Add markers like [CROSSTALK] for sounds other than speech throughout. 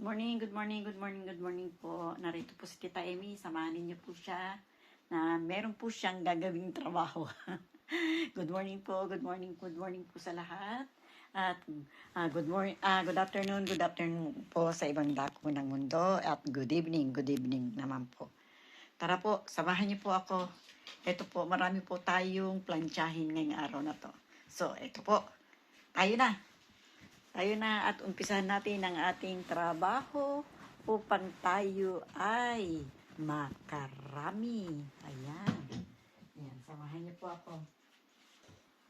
Good morning, good morning, good morning, good morning po. Narito po si Tita Amy. Samahan niyo po siya na meron po siyang gagawing trabaho. [LAUGHS] good morning po, good morning, good morning po sa lahat. At ah, good morning, ah, good afternoon, good afternoon po sa ibang dako ng mundo. At good evening, good evening naman po. Tara po, samahan niyo po ako. Ito po, marami po tayong plansyahin ngayong araw na to. So, ito po, tayo na. Tayo na at umpisahan natin ang ating trabaho upang tayo ay makarami. Ayan. Ayan, samahan niyo po ako.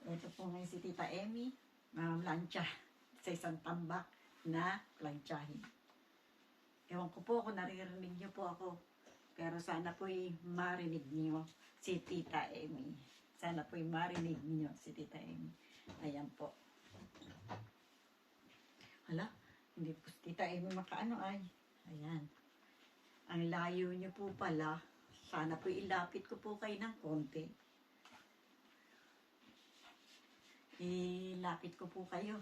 Ito po ngayon si Tita Emmy, mamlansya sa isang tambak na plansyahin. Ewan ko po kung naririnig niyo po ako. Pero sana po'y marinig niyo si Tita Emmy. Sana po'y marinig niyo si Tita Emmy. Ayan po. Hala, hindi po Tita Amy makaano ay. Ayan. Ang layo niyo po pala. Sana po ilapit ko po kayo ng konti. Ilapit ko po kayo.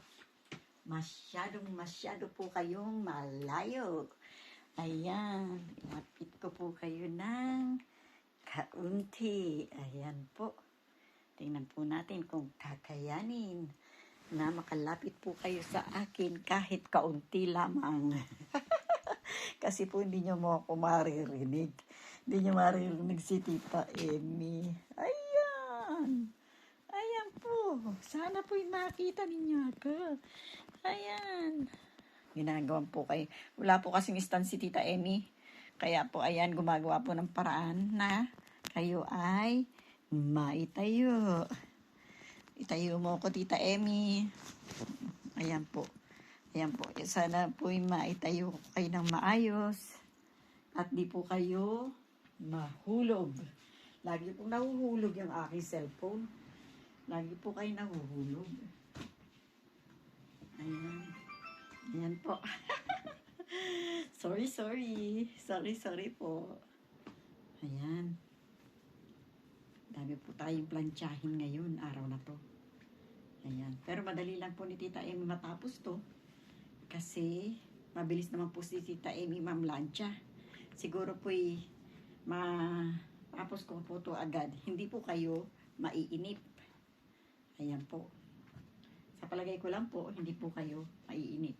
Masyadong masyado po kayong malayo. Ayan. Ilapit ko po kayo ng kaunti. Ayan po. Tingnan po natin kung kakayanin na makalapit po kayo sa akin kahit kaunti lamang. [LAUGHS] Kasi po hindi nyo mo ako maririnig. Hindi nyo maririnig si Tita Emmy. Ayan. Ayan po. Sana po makita ninyo ako. Ayan. Ginagawa po kayo. Wala po kasing stand si Tita Emmy. Kaya po ayan, gumagawa po ng paraan na kayo ay maitayo. Itayo mo ko, Tita Emmy. Ayan po. Ayan po. Sana po maitayo ko kayo ng maayos. At di po kayo mahulog. Lagi po nahuhulog yung aking cellphone. Lagi po kayo nahuhulog. Ayan. Ayan po. [LAUGHS] sorry, sorry. Sorry, sorry po. Ayan. Dami po tayong plansyahin ngayon, araw na to. Ayan. Pero madali lang po ni Tita Amy matapos to. Kasi mabilis naman po si Tita Amy mamlansya. Siguro po matapos ko po to agad. Hindi po kayo maiinip. Ayan po. Sa palagay ko lang po, hindi po kayo maiinip.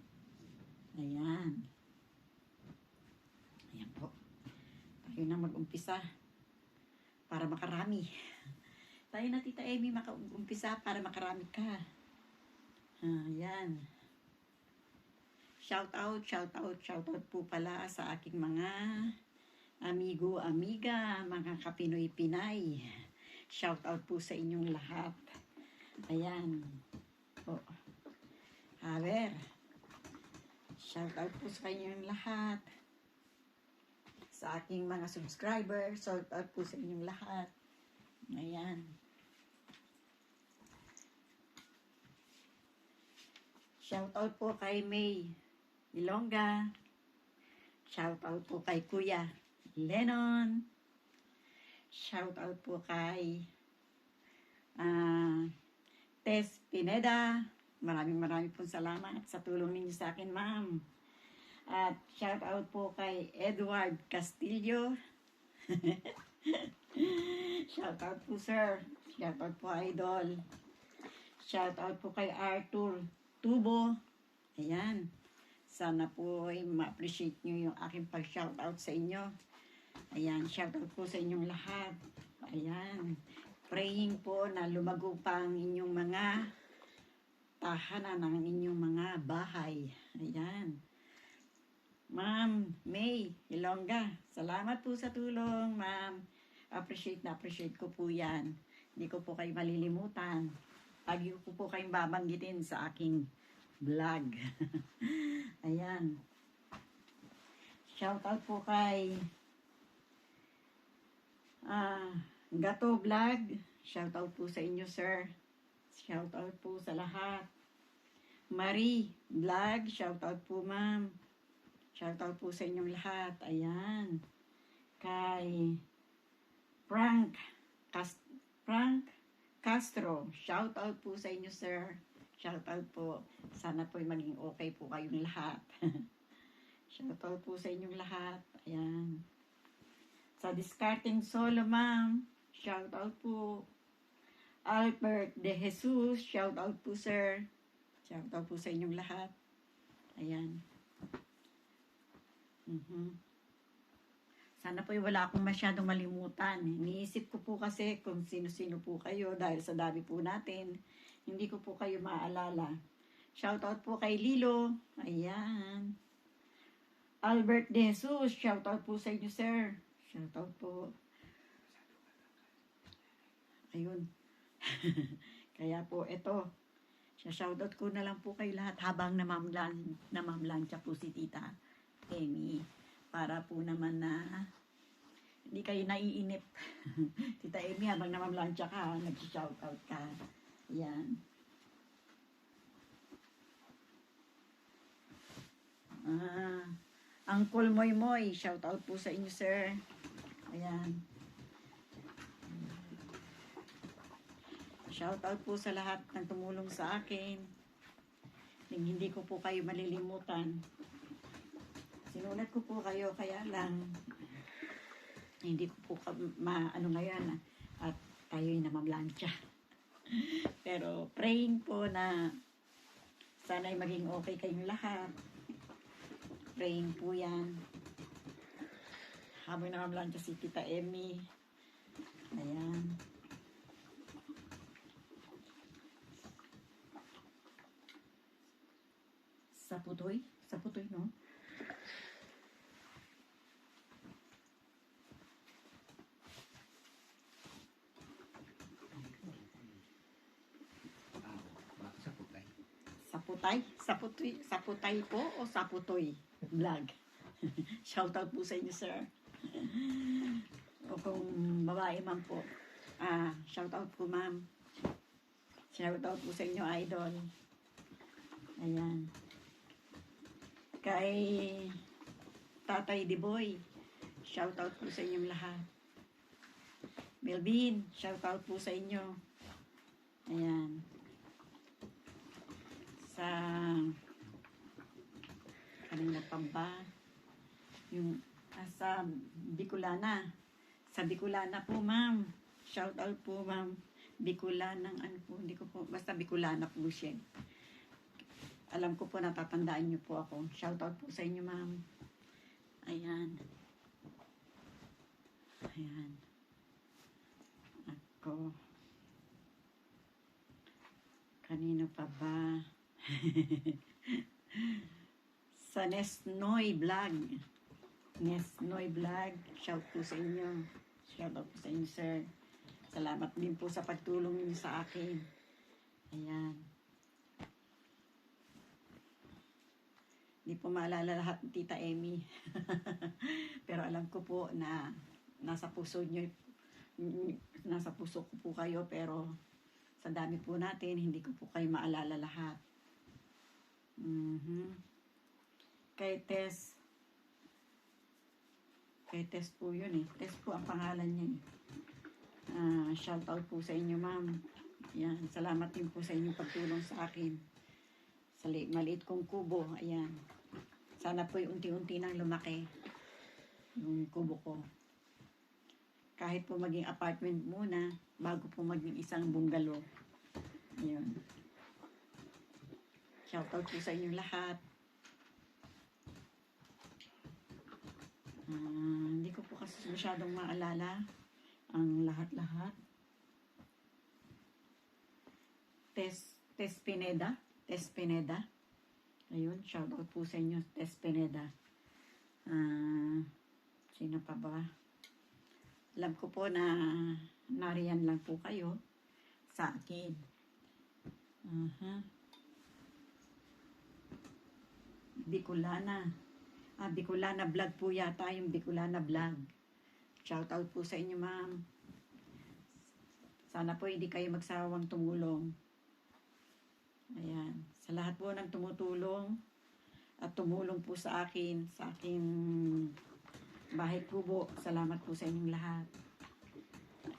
Ayan. Ayan po. Tayo na mag-umpisa para makarami. Tayo na, Tita Amy, makaumpisa para makarami ka. Ayan. Shout out, shout out, shout out po pala sa aking mga amigo, amiga, mga kapinoy-pinay. Shout out po sa inyong lahat. Ayan. Po. Haber. Shout out po sa inyong lahat sa aking mga subscribers. Shout out po sa inyong lahat. Ayan. Shout out po kay May Ilongga. Shout out po kay Kuya Lennon. Shout out po kay ah Tess Pineda. Maraming maraming po salamat sa tulong ninyo sa akin, ma'am. At shout out po kay Edward Castillo. [LAUGHS] shout out po sir. Shout out po idol. Shout out po kay Arthur Tubo. Ayan. Sana po ay ma-appreciate nyo yung aking pag-shout out sa inyo. Ayan, shout out po sa inyong lahat. Ayan. Praying po na lumago pa ang inyong mga tahanan ng inyong mga bahay. Ayan. Ma'am May Ilongga, salamat po sa tulong, ma'am. Appreciate na appreciate ko po yan. Hindi ko po kayo malilimutan. Lagi ko po kayong babanggitin sa aking vlog. [LAUGHS] Ayan. Shout out po kay ah, Gato Vlog. Shout out po sa inyo, sir. Shout out po sa lahat. Marie Vlog, shout out po, ma'am. Shoutout po sa inyong lahat. Ayan. Kay Frank Cast Frank Castro. Shoutout po sa inyo, sir. Shoutout po. Sana po maging okay po kayong lahat. Shout [LAUGHS] Shoutout po sa inyong lahat. Ayan. Sa discarding solo, ma'am. Shoutout po. Albert De Jesus. Shoutout po, sir. Shoutout po sa inyong lahat. Ayan. Mhm. Sana po wala akong masyadong malimutan. Iniisip ko po kasi kung sino-sino po kayo dahil sa dami po natin. Hindi ko po kayo maaalala. Shoutout po kay Lilo. Ayan. Albert De Jesus. Shoutout po sa inyo, sir. Shoutout po. Ayun. [LAUGHS] Kaya po, ito. Shoutout ko na lang po kay lahat habang namamlan, namamlansya po si Tita Amy. Para po naman na hindi kayo naiinip. [LAUGHS] Tita Amy, habang namamlansya ka, nag-shoutout ka. Yan. Ah, Uncle Moy Moy, shoutout po sa inyo, sir. Ayan. Shoutout po sa lahat ng tumulong sa akin. Nang hindi ko po kayo malilimutan. Sinulat ko po kayo, kaya lang hindi ko po ma, ano ngayon, at kayo'y namamlansya. [LAUGHS] Pero praying po na sana'y maging okay kayong lahat. Praying po yan. Habang namamlansya si Tita Emmy. Ayan. Sa putoy? Sa putoy, no? Sa putay. Sa putay? Sa putoy, sa putay po o sa putoy? Vlog. [LAUGHS] Shoutout po sa inyo, sir. o kung babae man po. Ah, shoutout po, ma'am. Shoutout po sa inyo, idol. Ayan. Kay Tatay Diboy. Shoutout po sa inyong lahat. Melvin, shoutout po sa inyo. Ayan sa kanina pa. Yung sa Bicolana. Sa Bicolana po ma'am. Shout out po ma'am. Bicolanang ano po hindi ko po basta Bicolana po siya. Alam ko po natatandaan niyo po ako. Shout out po sa inyo ma'am. Ayan. Ayan. Ako. Kanino pa ba [LAUGHS] sa Nesnoy Vlog. Nesnoy Vlog. Shout po sa inyo. Shout out po sa inyo, sir. Salamat din po sa pagtulong niyo sa akin. Ayan. Hindi po maalala lahat ni Tita Emmy. [LAUGHS] Pero alam ko po na nasa puso niyo nasa puso ko po kayo pero sa dami po natin hindi ko po kayo maalala lahat. Mhm. Kay Tess. Kay Tess po yun eh. Tess po ang pangalan niya eh. Ah, shout out po sa inyo, ma'am. Yan, salamat din po sa inyong pagtulong sa akin. Sa li- maliit kong kubo, ayan. Sana po unti-unti nang lumaki yung kubo ko. Kahit po maging apartment muna, bago po maging isang bungalow. Ayun. Shoutout po sa inyong lahat. Ah, hindi ko po kasi masyadong maalala ang lahat-lahat. Tess, Tess Pineda. Tess Pineda. Ayun, shoutout po sa inyo, Tess Pineda. Ah, sino pa ba? Alam ko po na nariyan lang po kayo sa akin. Aha. Bicolana. Ah, Bicolana vlog po yata yung Bicolana vlog. Shout out po sa inyo, ma'am. Sana po hindi kayo magsawang tumulong. Ayan. Sa lahat po ng tumutulong at tumulong po sa akin, sa aking bahay kubo. Salamat po sa inyong lahat.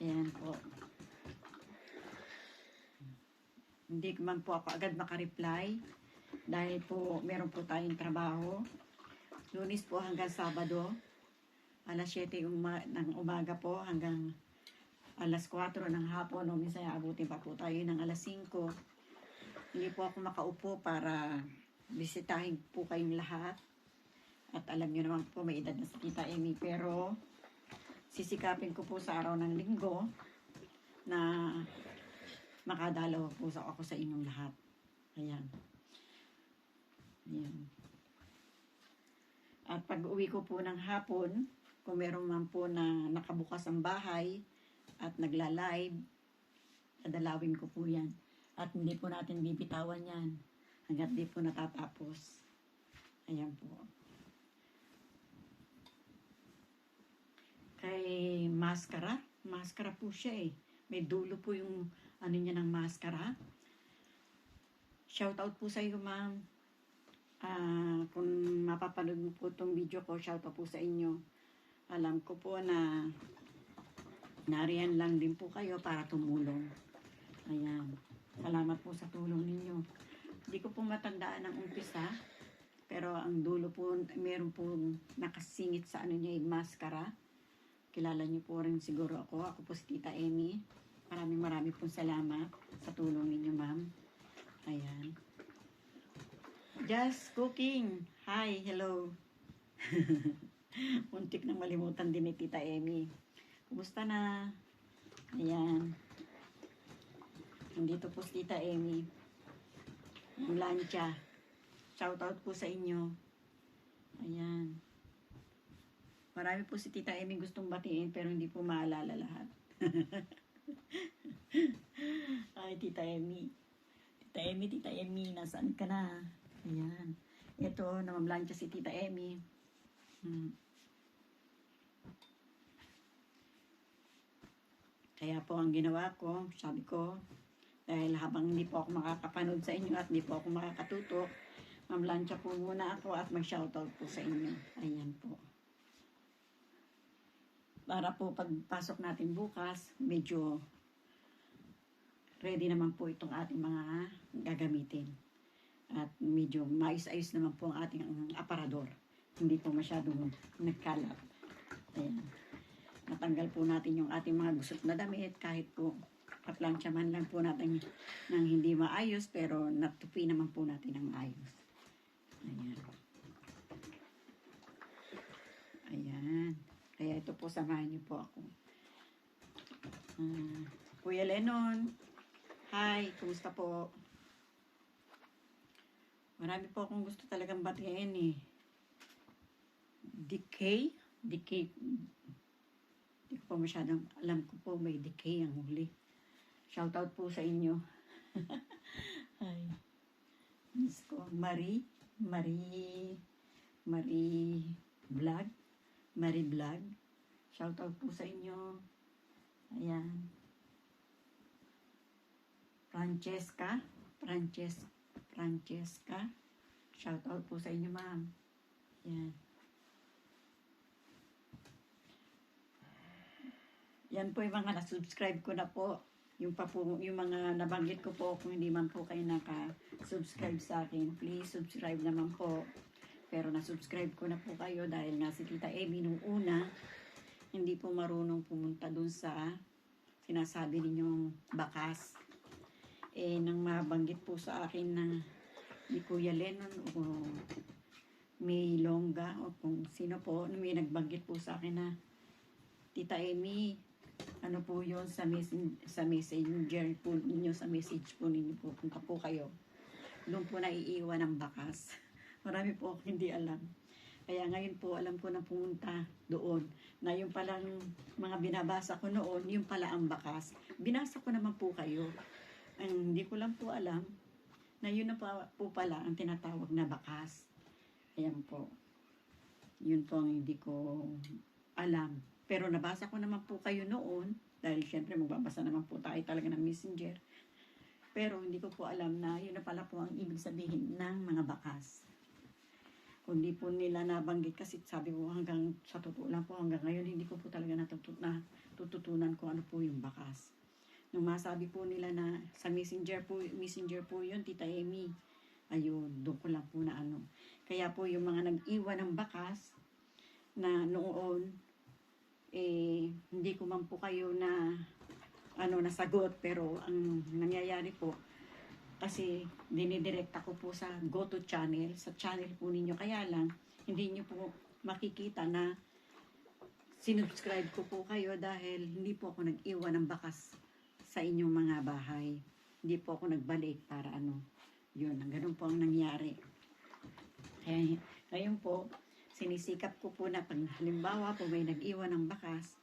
Ayan po. Hindi man po ako agad makareply dahil po meron po tayong trabaho. Lunis po hanggang Sabado. Alas 7 uma- ng umaga po hanggang alas 4 ng hapon o minsan abutin pa po tayo ng alas 5. Hindi po ako makaupo para bisitahin po kayong lahat. At alam niyo naman po may edad na si Tita Amy pero sisikapin ko po sa araw ng linggo na makadalaw po sa ako sa inyong lahat. Ayan. Ayan. At pag uwi ko po ng hapon, kung meron man po na nakabukas ang bahay at nagla-live, dadalawin ko po yan. At hindi po natin bibitawan yan hanggat di po natatapos. Ayan po. Kay maskara, maskara po siya eh. May dulo po yung ano niya ng maskara. Shout out po sa iyo, ma'am. Ah, kung mapapanood mo po itong video ko, shout out po sa inyo. Alam ko po na nariyan lang din po kayo para tumulong. Ayan. Salamat po sa tulong ninyo. Hindi ko po matandaan ang umpisa, pero ang dulo po, meron po nakasingit sa ano niya, yung maskara. Kilala niyo po rin siguro ako. Ako po si Tita Amy. Maraming maraming pong salamat sa tulong ninyo, ma'am. Ayan. Just cooking. Hi, hello. [LAUGHS] Muntik nang malimutan din ni Tita Amy. Kumusta na? Ayan. Nandito po si Tita Amy. Ang lancha. Shout out po sa inyo. Ayan. Marami po si Tita Amy gustong batiin pero hindi po maalala lahat. [LAUGHS] Ay, Tita Amy. Tita Amy, Tita Amy, nasaan ka na? Ayan. Ito, namamlansya si Tita Amy. Hmm. Kaya po ang ginawa ko, sabi ko, dahil habang hindi po ako makakapanood sa inyo at hindi po ako makakatutok, mamlansya po muna ako at mag-shoutout po sa inyo. Ayan po. Para po pagpasok natin bukas, medyo ready naman po itong ating mga gagamitin. At medyo maayos-ayos naman po ang ating aparador. Hindi po masyadong nagkalat. Ayan. Natanggal po natin yung ating mga gusot na damit kahit po kaplansya man lang po natin ng hindi maayos pero natupi naman po natin ng maayos. Ayan. Ayan. Kaya ito po, samahan niyo po ako. Ah, Kuya Lennon, hi, kumusta po? Marami po akong gusto talagang batiin eh. Decay? Decay. Hindi ko pa masyadong alam ko po may decay ang huli. Shout out po sa inyo. [LAUGHS] Ay. Miss ko. Marie. Marie. Marie Vlog. Marie Vlog. Shout out po sa inyo. Ayan. Francesca. Frances Francesca. Shout out po sa inyo, ma'am. Yan. Yan po yung mga na-subscribe ko na po. Yung, pa po, yung mga nabanggit ko po, kung hindi man po kayo naka-subscribe sa akin, please subscribe naman po. Pero na-subscribe ko na po kayo dahil nga si Tita Amy nung una, hindi po marunong pumunta dun sa sinasabi ninyong bakas. Eh, nang mabanggit po sa akin na ni Kuya Lennon o may Longga o kung sino po, may nagbanggit po sa akin na Tita Amy, ano po yun sa, mes- sa messenger po ninyo, sa message po ninyo po, punta po kayo. Doon po naiiwan ang bakas. [LAUGHS] Marami po ako hindi alam. Kaya ngayon po, alam ko na pumunta doon. Na yung palang mga binabasa ko noon, yung pala ang bakas. Binasa ko naman po kayo. Ang hindi ko lang po alam na yun na po, pala ang tinatawag na bakas. Ayan po. Yun po ang hindi ko alam. Pero nabasa ko naman po kayo noon, dahil syempre magbabasa naman po tayo talaga ng messenger. Pero hindi ko po alam na yun na pala po ang ibig sabihin ng mga bakas. Kundi po nila nabanggit kasi sabi ko hanggang sa totoo lang po hanggang ngayon hindi ko po talaga natutut na tututunan ko ano po yung bakas. Nung masabi po nila na sa messenger po, messenger po yun, Tita Amy. Ayun, doon ko lang po na ano. Kaya po yung mga nag-iwan ng bakas na noon, eh, hindi ko man po kayo na ano nasagot pero ang nangyayari po kasi dinidirekta ko po sa go to channel sa channel po ninyo kaya lang hindi nyo po makikita na sinubscribe ko po kayo dahil hindi po ako nag-iwan ng bakas sa inyong mga bahay hindi po ako nagbalik para ano yun ganun po ang nangyari kaya ngayon po sinisikap ko po na pag halimbawa po may nag-iwan ng bakas,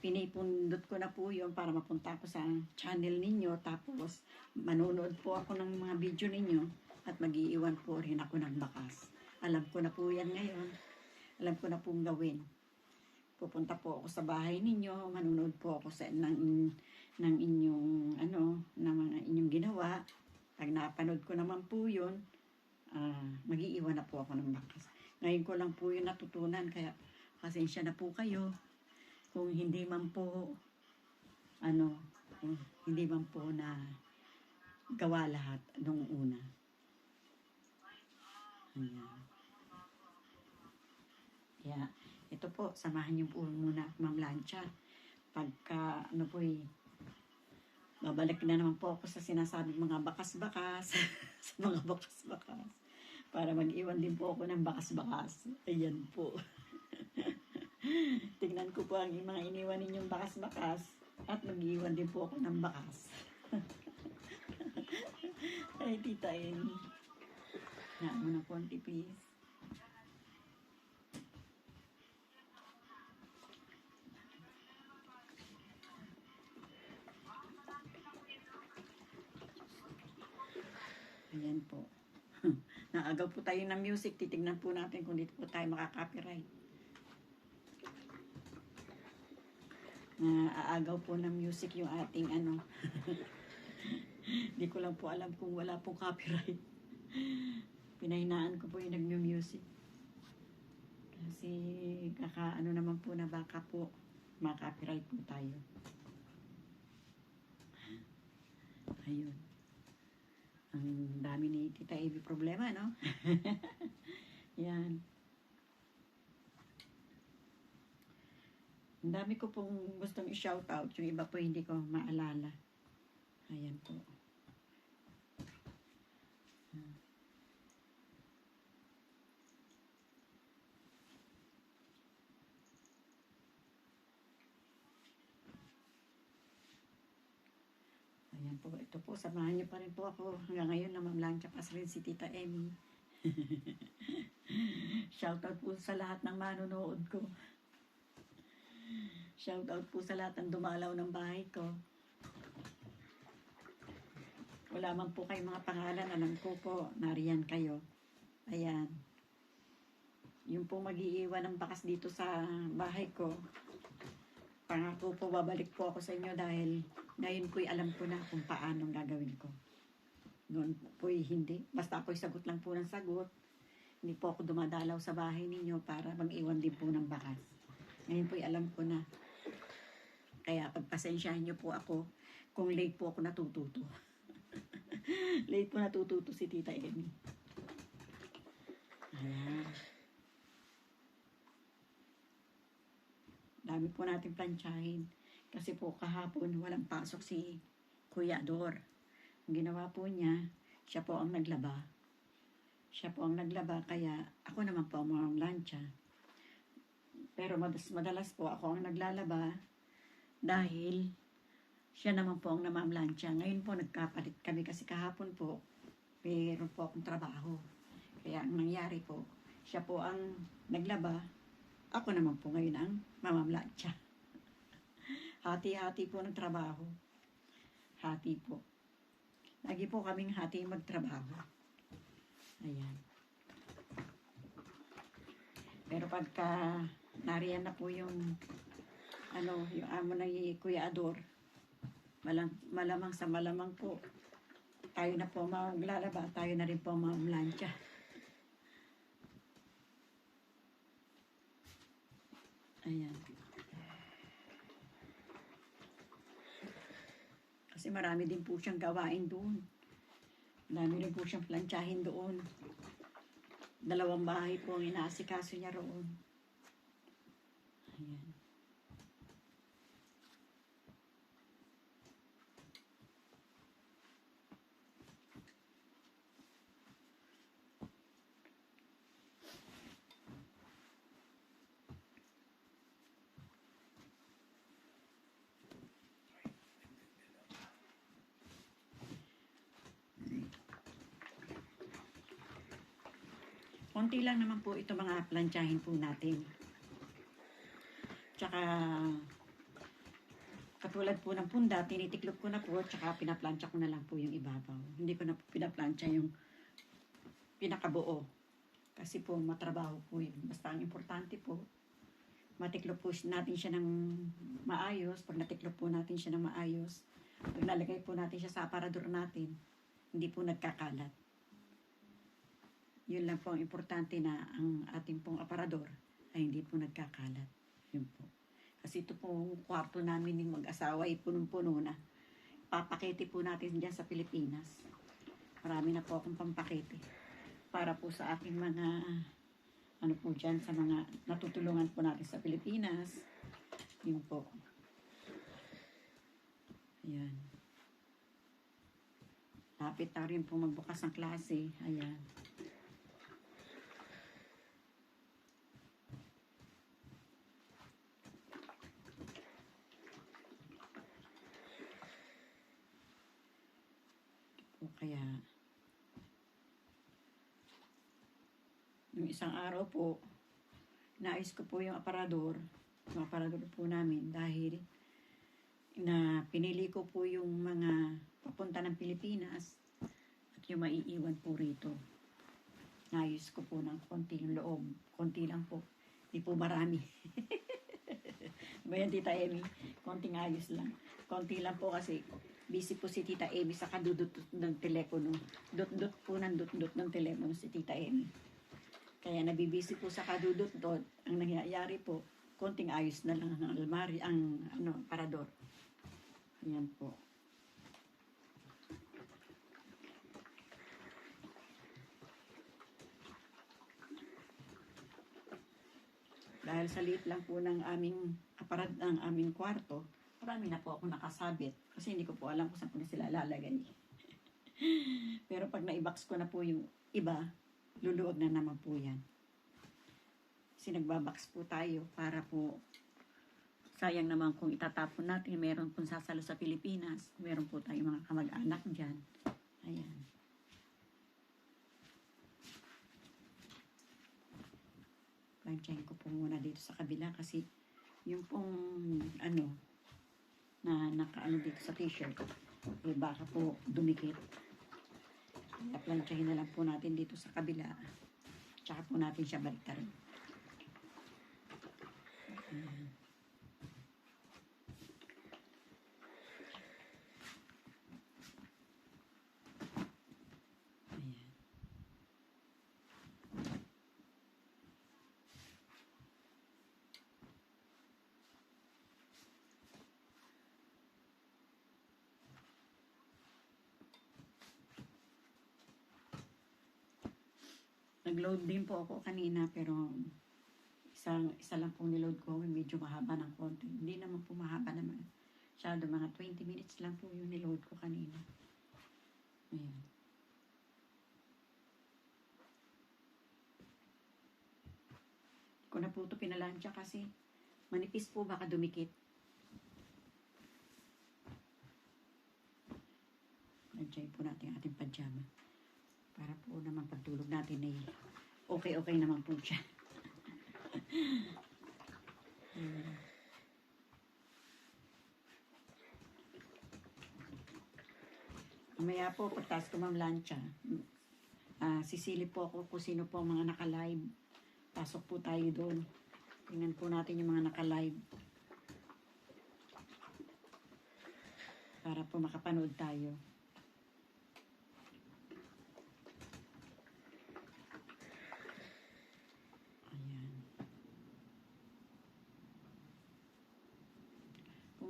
pinipundot ko na po yun para mapunta ko sa channel ninyo tapos manonood po ako ng mga video ninyo at mag-iiwan po rin ako ng bakas. Alam ko na po yan ngayon. Alam ko na pong gawin. Pupunta po ako sa bahay ninyo, manonood po ako sa ng, ng inyong ano, ng mga inyong ginawa. Pag napanood ko naman po yun, ah, mag-iiwan na po ako ng bakas. Ngayon ko lang po yung natutunan, kaya pasensya na po kayo. Kung hindi man po, ano, hindi man po na gawa lahat nung una. Ayan. Kaya, ito po, samahan niyo po muna, Ma'am Lancha. Pagka, ano po eh, babalik na naman po ako sa sinasabing mga bakas-bakas, [LAUGHS] sa mga bakas-bakas para mag-iwan din po ako ng bakas-bakas. Ayan po. [LAUGHS] Tingnan ko po ang mga iniwan ninyong bakas-bakas at mag-iwan din po ako ng bakas. [LAUGHS] Ay, tita Amy. Na mo na konti, please. Ayan po. [LAUGHS] Naagaw po tayo ng music. Titignan po natin kung dito po tayo makaka-copyright. Naaagaw po ng music yung ating ano. [LAUGHS] Hindi ko lang po alam kung wala pong copyright. Pinahinaan ko po yung nag-music. Kasi kaka ano naman po na baka po makaka-copyright po tayo. Ayun. Ang dami ni Tita Evie problema, no? [LAUGHS] Yan. Ang dami ko pong gustong i-shout out. Yung iba po hindi ko maalala. Ayan po. Ayan po, ito po, samahan niyo pa rin po ako. Hanggang ngayon na mamlansya pa rin si Tita Emmy. [LAUGHS] Shoutout po sa lahat ng manonood ko. Shoutout po sa lahat ng dumalaw ng bahay ko. Wala man po kayong mga pangalan, alam ko po, nariyan kayo. Ayan. Yung po mag-iiwan ng bakas dito sa bahay ko, pangako po babalik po ako sa inyo dahil ngayon po'y alam ko na kung paano gagawin ko. Noon po'y hindi. Basta ako'y sagot lang po ng sagot. Hindi po ako dumadalaw sa bahay ninyo para mag-iwan din po ng bakas. Ngayon po'y alam ko na. Kaya pagpasensyahan niyo po ako kung late po ako natututo. [LAUGHS] late po natututo si Tita Emmy. Ayan. Dami po natin plantsahin. Kasi po kahapon walang pasok si Kuya Ador. Ang ginawa po niya, siya po ang naglaba. Siya po ang naglaba, kaya ako naman po ang mga lansya. Pero madalas, madalas po ako ang naglalaba dahil siya naman po ang namamlansya. Ngayon po nagkapalit kami kasi kahapon po, meron po akong trabaho. Kaya ang nangyari po, siya po ang naglaba, ako naman po ngayon ang mamamlansya. Hati-hati po ng trabaho. Hati po. Lagi po kaming hati magtrabaho. Ayan. Pero pagka nariyan na po yung ano, yung amo ng Kuya Ador, malang, malamang sa malamang po, tayo na po maglalaba, tayo na rin po mamlansya. Ayan. Marami din po siyang gawain doon. Marami rin po siyang plantsahin doon. Dalawang bahay po ang inaasikaso niya roon. Ayan. Konti lang naman po ito mga plantsahin po natin. Tsaka, katulad po ng punda, tinitiklop ko na po, tsaka pinaplansya ko na lang po yung ibabaw. Hindi ko na po pinaplansya yung pinakabuo. Kasi po, matrabaho po yun. Basta ang importante po, matiklop po natin siya ng maayos. Pag natiklop po natin siya ng maayos, pag nalagay po natin siya sa aparador natin, hindi po nagkakalat yun lang po ang importante na ang ating pong aparador ay hindi po nagkakalat. Yun po. Kasi ito pong kwarto namin ng mag-asawa ay punong-puno na. Papakete po natin dyan sa Pilipinas. Marami na po akong pampakete. Para po sa aking mga ano po dyan sa mga natutulungan po natin sa Pilipinas. Yun po. Ayan. Lapit na rin po magbukas ng klase. Ayan. Kaya, yung isang araw po, naayos ko po yung aparador, yung aparador po namin dahil na pinili ko po yung mga papunta ng Pilipinas at yung maiiwan po rito. Naayos ko po ng konti yung loob. Konti lang po. Di po marami. [LAUGHS] Bayan, Tita Emi? Konting ayos lang. Konti lang po kasi busy po si Tita Amy sa kadudot ng telepono. Dot-dot po ng dot-dot ng telepono si Tita Amy. Kaya nabibisi po sa kadudot-dot. Ang nangyayari po, konting ayos na lang ang almari, ang ano, parador. Ayan po. Dahil sa liit lang po ng aming aparad ng aming kwarto, marami na po ako nakasabit. Kasi hindi ko po alam kung saan ko na sila lalagay. [LAUGHS] Pero pag na-box ko na po yung iba, luluwag na naman po yan. Kasi nagbabox po tayo para po sayang naman kung itatapon natin, meron pong sasalo sa Pilipinas, meron po tayong mga kamag-anak dyan. Ayan. Plansyahin ko po muna dito sa kabila kasi yung pong ano nakaano dito sa t-shirt eh baka po dumikit. Kaya plansyahin na lang po natin dito sa kabila. Tsaka po natin siya baliktarin. Ayan. Nag-load din po ako kanina pero isang isa lang pong niload ko medyo mahaba ng konti. Hindi naman po mahaba naman. Masyado mga 20 minutes lang po yung niload ko kanina. Ayan. Ko na po ito pinalansya kasi manipis po baka dumikit. Lansyahin po natin ating pajama. Para po naman pagtulog natin ay okay-okay naman po siya. Ayan. [LAUGHS] Mamaya po, pagtas ko mang lansya, ah sisilip po ako kung sino po ang mga naka-live. Pasok po tayo doon. Tingnan po natin yung mga naka-live. Para po makapanood tayo.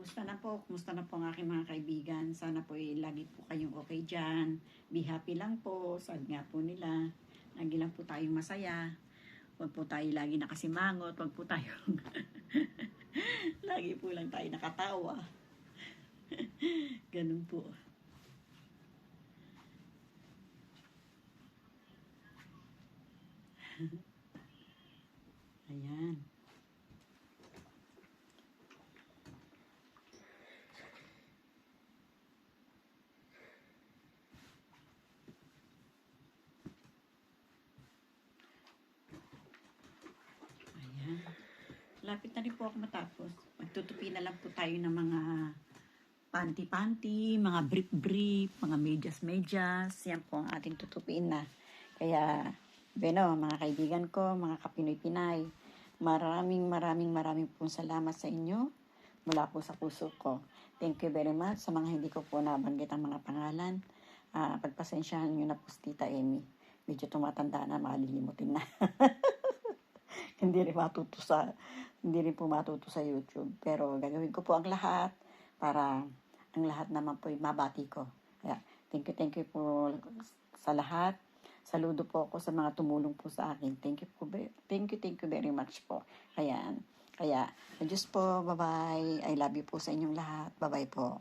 Kumusta na po? Kumusta na po ang aking mga kaibigan? Sana po eh, lagi po kayong okay dyan. Be happy lang po. Sabi nga po nila, Lagi lang po tayong masaya. Huwag po tayo lagi nakasimangot. Huwag po tayo [LAUGHS] lagi po lang tayo nakatawa. [LAUGHS] Ganun po. [LAUGHS] Ayan. Lapit na rin po ako matapos. Magtutupi na lang po tayo ng mga panty-panty, mga brief-brief, mga medyas-medyas. Yan po ang ating tutupiin na. Kaya, Beno, mga kaibigan ko, mga kapinoy-pinay, maraming maraming maraming pong salamat sa inyo mula po sa puso ko. Thank you very much sa mga hindi ko po nabanggit ang mga pangalan. Ah, pagpasensyahan nyo na po si Tita Amy. Medyo tumatanda na, malilimutin na. [LAUGHS] [LAUGHS] hindi rin matuto sa hindi rin po matuto sa YouTube. Pero gagawin ko po ang lahat para ang lahat naman po ay mabati ko. Kaya, thank you, thank you po sa lahat. Saludo po ako sa mga tumulong po sa akin. Thank you po. Thank you, thank you very much po. Ayan. Kaya, Diyos po, bye-bye. I love you po sa inyong lahat. Bye-bye po.